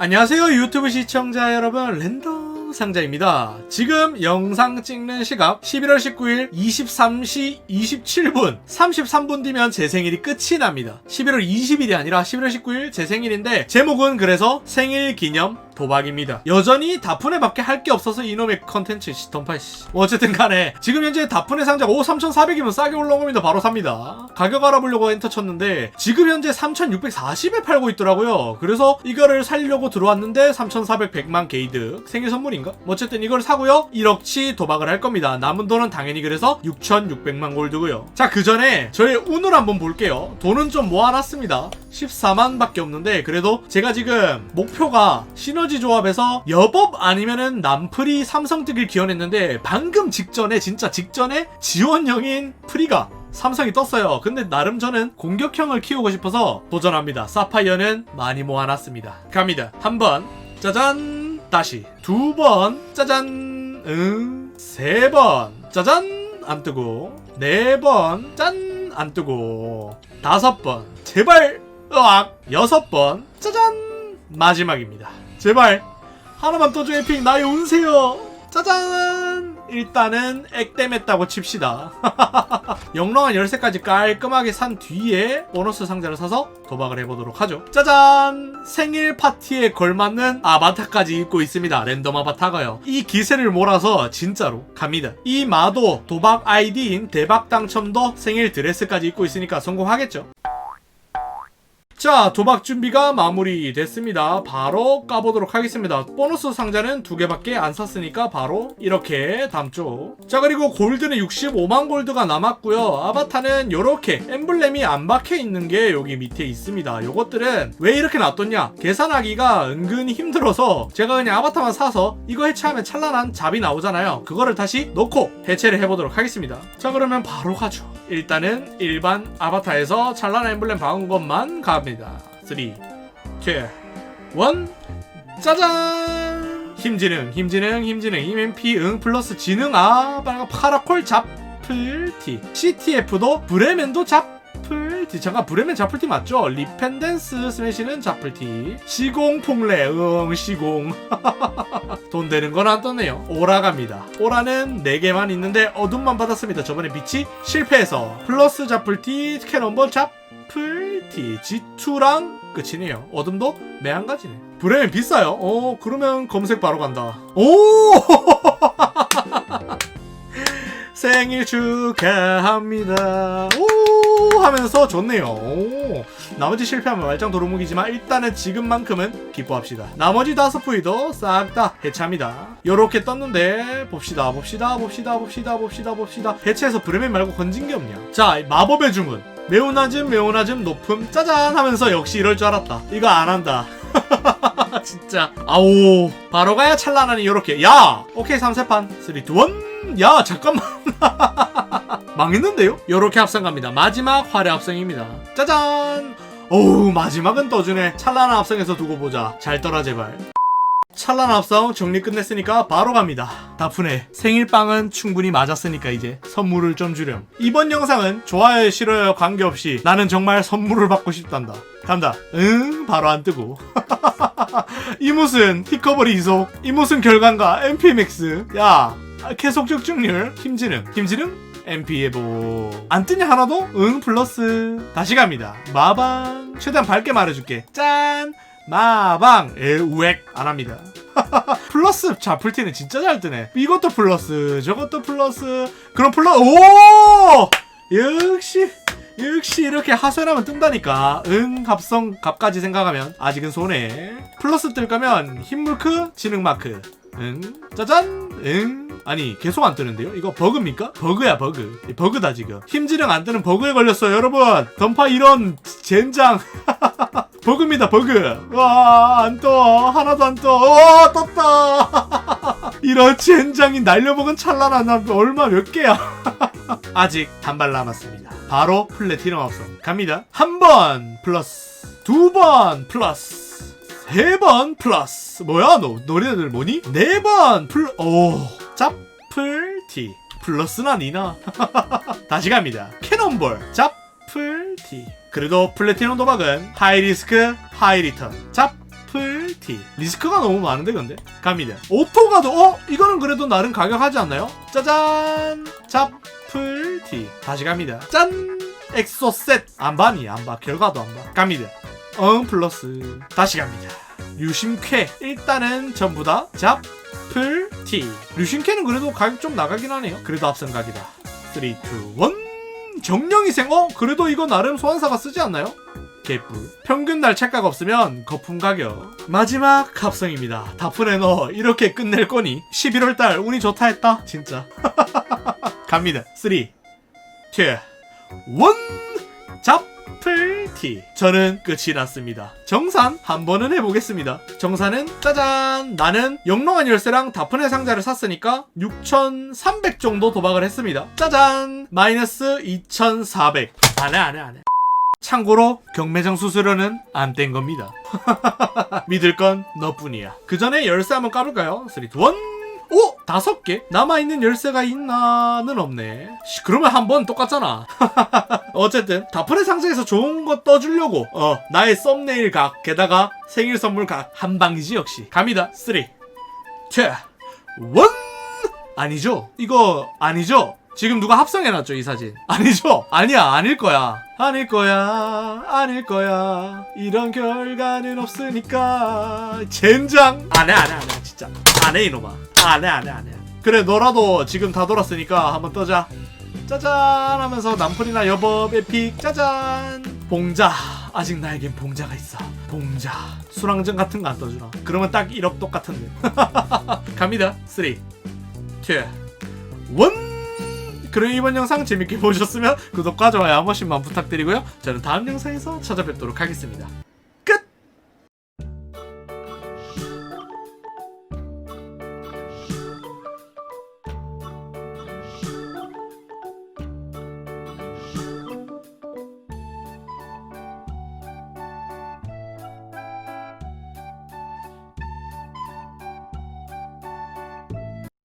안녕하세요 유튜브 시청자 여러분. 랜덤 상자입니다. 지금 영상 찍는 시각 11월 19일 23시 27분 33분 뒤면 제 생일이 끝이 납니다. 11월 20일이 아니라 11월 19일 제 생일인데 제목은 그래서 생일 기념 도박입니다. 여전히 다푼에 밖에 할 게 없어서 이놈의 컨텐츠 씨, 던파 씨. 뭐 어쨌든 간에 지금 현재 다푼의 상자가 5 3,400이면 싸게 올라온 겁니다. 바로 삽니다. 가격 알아보려고 엔터 쳤는데 지금 현재 3,640에 팔고 있더라고요. 그래서 이거를 살려고 들어왔는데 3,400만 게이드 생일 선물인가? 뭐 어쨌든 이걸 사고요. 1억치 도박을 할 겁니다. 남은 돈은 당연히 그래서 6,600만 골드고요. 자, 그 전에 저의 운을 한번 볼게요. 돈은 좀 모아놨습니다. 14만밖에 없는데 그래도 제가 지금 목표가 시너지 조합에서 여법 아니면은 남프리 삼성 뜨길 기원했는데 방금 직전에 진짜 직전에 지원형인 프리가 삼성이 떴어요. 근데 나름 저는 공격형을 키우고 싶어서 도전합니다. 사파이어는 많이 모아놨습니다. 갑니다. 한 번, 짜잔, 다시. 두 번, 짜잔, 응, 세 번, 짜잔, 안 뜨고. 네 번, 짠, 안 뜨고. 다섯 번, 제발, 으악, 여섯 번, 짜잔, 마지막입니다. 제발 하나만 떠줘 에픽 나의 운세요. 짜잔. 일단은 액땜했다고 칩시다. 영롱한 열쇠까지 깔끔하게 산 뒤에 보너스 상자를 사서 도박을 해보도록 하죠. 짜잔! 생일 파티에 걸맞는 아바타까지 입고 있습니다. 랜덤 아바타가요. 이 기세를 몰아서 진짜로 갑니다. 이 마도 도박 아이디인 대박 당첨도 생일 드레스까지 입고 있으니까 성공하겠죠. 자, 도박 준비가 마무리됐습니다. 바로 까보도록 하겠습니다. 보너스 상자는 두 개밖에 안 샀으니까 바로 이렇게 담죠. 자, 그리고 골드는 65만 골드가 남았고요. 아바타는 이렇게 엠블렘이 안 박혀 있는 게 여기 밑에 있습니다. 요것들은 왜 이렇게 놔뒀냐? 계산하기가 은근히 힘들어서 제가 그냥 아바타만 사서 이거 해체하면 찬란한 잡이 나오잖아요. 그거를 다시 넣고 해체를 해보도록 하겠습니다. 자, 그러면 바로 가죠. 일단은 일반 아바타에서 찬란한 엠블렘 박은 것만 갑니다. 3, 2, 1 짜잔! 힘지능, 힘지능, 힘지능, EMP, 응, 플러스 지능, 아, 빨간 파라콜 잡플 티. CTF도 브레멘도 잡플 티. 잠깐, 브레멘 잡플 티 맞죠? 리펜댄스 스매시는 잡플 티. 시공 폭래, 응, 시공. 돈 되는 건 안 떴네요. 오라 갑니다. 오라는 4개만 있는데 어둠만 받았습니다. 저번에 빛이 실패해서. 플러스 잡플 티, 캐논볼 잡 플티, G2랑 끝이네요. 어둠도 매한 가지네. 브레멘 비싸요? 어, 그러면 검색 바로 간다. 오! 생일 축하합니다. 오! 하면서 좋네요. 오! 나머지 실패하면 말짱 도루묵이지만 일단은 지금만큼은 기뻐합시다. 나머지 다섯 부위도 싹 다 해체합니다. 요렇게 떴는데 봅시다 봅시다 봅시다 봅시다 봅시다 봅시다 해체해서 브레멘 말고 건진 게 없냐. 자 마법의 주문 매우 낮음 매우 낮음 높음 짜잔 하면서 역시 이럴 줄 알았다. 이거 안 한다. 진짜. 아오. 바로 가야 찬란하니 요렇게. 야! 오케이 3세판. 3 2 1야 잠깐만. 망했는데요? 요렇게 합성 갑니다. 마지막 화려 합성입니다. 짜잔! 어우 마지막은 떠주네. 찬란한 합성에서 두고 보자. 잘 떠라 제발 찬란한 합성 정리 끝냈으니까 바로 갑니다. 다프네 생일빵은 충분히 맞았으니까 이제 선물을 좀 주렴. 이번 영상은 좋아요 싫어요 관계없이 나는 정말 선물을 받고 싶단다. 간다. 응 바로 안 뜨고. 이무슨 히커버리 이속 이무슨 결과인가 MPMX 야 계속 적중률 힘지능 힘지능 MP 예보 안 뜨냐 하나도? 응 플러스 다시 갑니다 마방 최대한 밝게 말해줄게 짠 마방. 에 우액. 안 합니다. 플러스. 자플티는 진짜 잘 뜨네. 이것도 플러스. 저것도 플러스. 그럼 플러스 오! 역시 역시 이렇게 하소연하면 뜬다니까. 응 갑성 갑까지 생각하면 아직은 손해. 플러스 뜰 거면 힘물크 지능마크. 응 짜잔. 응. 아니 계속 안 뜨는데요? 이거 버그입니까? 버그야 버그. 버그다 지금. 힘지능 안 뜨는 버그에 걸렸어요 여러분. 던파 이런 젠장 버그입니다 버그. 와안떠. 하나도 안떠와 떴다. 이런 젠장이 날려먹은 찰나란 나 얼마 몇 개야. 아직 한발 남았습니다. 바로 플래티넘 합성 갑니다. 한 번 플러스 두 번 플러스 세 번 플러스. 뭐야 너? 노래들 뭐니? 네 번 플러 오 잡플티. 플러스나 니나? 다시 갑니다. 캐논볼. 잡플티 그래도 플래티넘 도박은 하이 리스크 하이 리턴. 잡플티. T 리스크가 너무 많은데 근데? 갑니다. 오토가도 어? 이거는 그래도 나름 가격하지 않나요? 짜잔! T 다시 갑니다. 짠! 엑소셋. 안밤이 안봐 결과도 안봐 갑니다. 응 플러스. 다시 갑니다. 류심쾌. 일단은 전부 다 자플 T 류심쾌는 그래도 가격 좀 나가긴 하네요. 그래도 앞선 각이다. 3 2 1 정령이생 어? 그래도 이거 나름 소환사가 쓰지 않나요? 개뿔. 평균 날 착각 없으면 거품 가격. 마지막 합성입니다. 다프네 너 이렇게 끝낼 거니? 11월달 운이 좋다 했다? 진짜. 갑니다. 3 2 1 자플티 저는 끝이 났습니다 정산 한 번은 해보겠습니다 정산은 짜잔 나는 영롱한 열쇠랑 다프네 상자를 샀으니까 6300 정도 도박을 했습니다 짜잔 마이너스 2400 안해 안해 안해 참고로 경매장 수수료는 안 뗀 겁니다. 믿을 건 너뿐이야. 그 전에 열쇠 한번 까볼까요? 3, 2, 1. 오! 다섯 개? 남아있는 열쇠가 있나는 없네. 씨, 그러면 한 번 똑같잖아. 어쨌든, 다프레 상자에서 좋은 거 떠주려고, 어, 나의 썸네일 각, 게다가 생일 선물 각, 한 방이지, 역시. 갑니다. 3, 2, 1. 아니죠? 이거, 아니죠? 지금 누가 합성해놨죠, 이 사진? 아니죠? 아니야, 아닐 거야. 아닐 거야, 아닐 거야. 이런 결과는 없으니까. 젠장! 안 해, 안 해, 안 해, 진짜. 안 해, 이놈아. 안 해, 안 해, 안 해. 그래, 너라도 지금 다 돌았으니까 한번 떠자. 짜잔 하면서 남편이나 여법 에픽. 짜잔. 봉자. 아직 나에겐 봉자가 있어. 봉자. 수랑전 같은 거 안 떠주나? 그러면 딱 1억 똑같은데. 갑니다. 3 2 1 그럼 이번 영상 재밌게 보셨으면 구독과 좋아요 한 번씩만 부탁드리고요. 저는 다음 영상에서 찾아뵙도록 하겠습니다